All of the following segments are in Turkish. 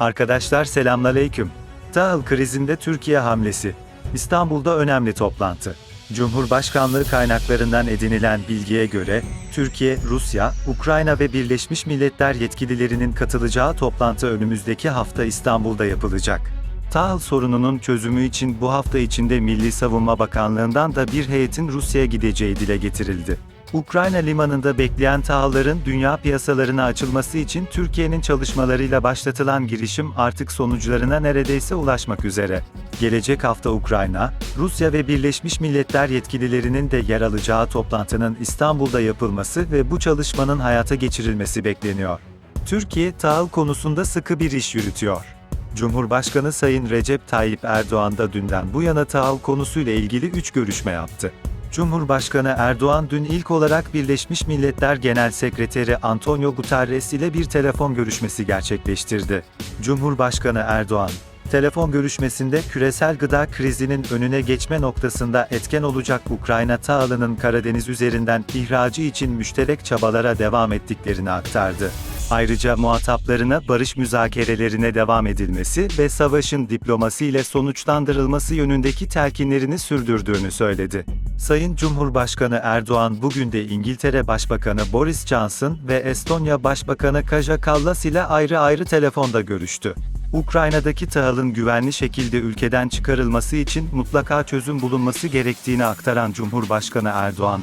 Arkadaşlar selamünaleyküm. Tahıl krizinde Türkiye hamlesi. İstanbul'da önemli toplantı. Cumhurbaşkanlığı kaynaklarından edinilen bilgiye göre, Türkiye, Rusya, Ukrayna ve Birleşmiş Milletler yetkililerinin katılacağı toplantı önümüzdeki hafta İstanbul'da yapılacak. Tahıl sorununun çözümü için bu hafta içinde Milli Savunma Bakanlığı'ndan da bir heyetin Rusya'ya gideceği dile getirildi. Ukrayna limanında bekleyen tahılların dünya piyasalarına açılması için Türkiye'nin çalışmalarıyla başlatılan girişim artık sonuçlarına neredeyse ulaşmak üzere. Gelecek hafta Ukrayna, Rusya ve Birleşmiş Milletler yetkililerinin de yer alacağı toplantının İstanbul'da yapılması ve bu çalışmanın hayata geçirilmesi bekleniyor. Türkiye tahıl konusunda sıkı bir iş yürütüyor. Cumhurbaşkanı Sayın Recep Tayyip Erdoğan da dünden bu yana tahıl konusuyla ilgili 3 görüşme yaptı. Cumhurbaşkanı Erdoğan dün ilk olarak Birleşmiş Milletler Genel Sekreteri Antonio Guterres ile bir telefon görüşmesi gerçekleştirdi. Cumhurbaşkanı Erdoğan, telefon görüşmesinde küresel gıda krizinin önüne geçme noktasında etken olacak Ukrayna tahılının Karadeniz üzerinden ihracı için müşterek çabalara devam ettiklerini aktardı. Ayrıca muhataplarına barış müzakerelerine devam edilmesi ve savaşın diplomasiyle sonuçlandırılması yönündeki telkinlerini sürdürdüğünü söyledi. Sayın Cumhurbaşkanı Erdoğan bugün de İngiltere Başbakanı Boris Johnson ve Estonya Başbakanı Kaja Kallas ile ayrı ayrı telefonda görüştü. Ukrayna'daki tahılın güvenli şekilde ülkeden çıkarılması için mutlaka çözüm bulunması gerektiğini aktaran Cumhurbaşkanı Erdoğan,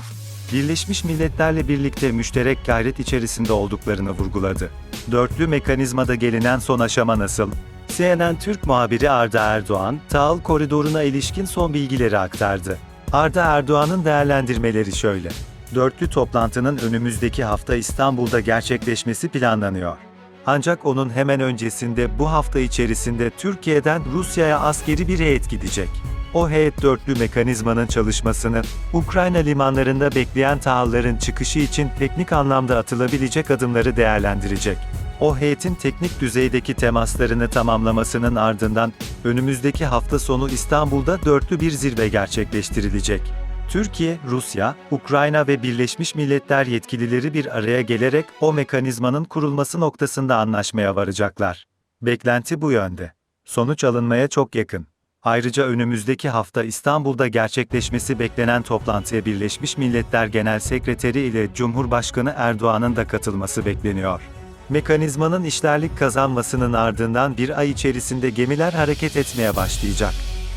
Birleşmiş Milletler'le birlikte müşterek gayret içerisinde olduklarını vurguladı. Dörtlü mekanizmada gelinen son aşama nasıl? CNN Türk muhabiri Arda Erdoğan, tahıl koridoruna ilişkin son bilgileri aktardı. Arda Erdoğan'ın değerlendirmeleri şöyle. Dörtlü toplantının önümüzdeki hafta İstanbul'da gerçekleşmesi planlanıyor. Ancak onun hemen öncesinde bu hafta içerisinde Türkiye'den Rusya'ya askeri bir heyet gidecek. O heyet dörtlü mekanizmanın çalışmasını, Ukrayna limanlarında bekleyen tahılların çıkışı için teknik anlamda atılabilecek adımları değerlendirecek. O heyetin teknik düzeydeki temaslarını tamamlamasının ardından, önümüzdeki hafta sonu İstanbul'da dörtlü bir zirve gerçekleştirilecek. Türkiye, Rusya, Ukrayna ve Birleşmiş Milletler yetkilileri bir araya gelerek o mekanizmanın kurulması noktasında anlaşmaya varacaklar. Beklenti bu yönde. Sonuç alınmaya çok yakın. Ayrıca önümüzdeki hafta İstanbul'da gerçekleşmesi beklenen toplantıya Birleşmiş Milletler Genel Sekreteri ile Cumhurbaşkanı Erdoğan'ın da katılması bekleniyor. Mekanizmanın işlerlik kazanmasının ardından bir ay içerisinde gemiler hareket etmeye başlayacak.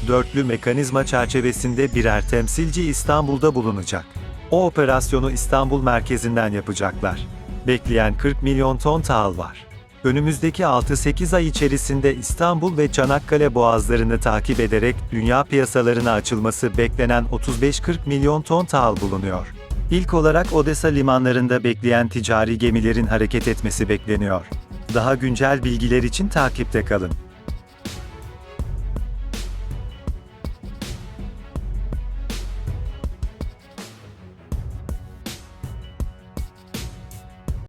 Dörtlü mekanizma çerçevesinde birer temsilci İstanbul'da bulunacak. O operasyonu İstanbul merkezinden yapacaklar. Bekleyen 40 milyon ton tahıl var. Önümüzdeki 6-8 ay içerisinde İstanbul ve Çanakkale boğazlarını takip ederek dünya piyasalarına açılması beklenen 35-40 milyon ton tahıl bulunuyor. İlk olarak Odessa limanlarında bekleyen ticari gemilerin hareket etmesi bekleniyor. Daha güncel bilgiler için takipte kalın.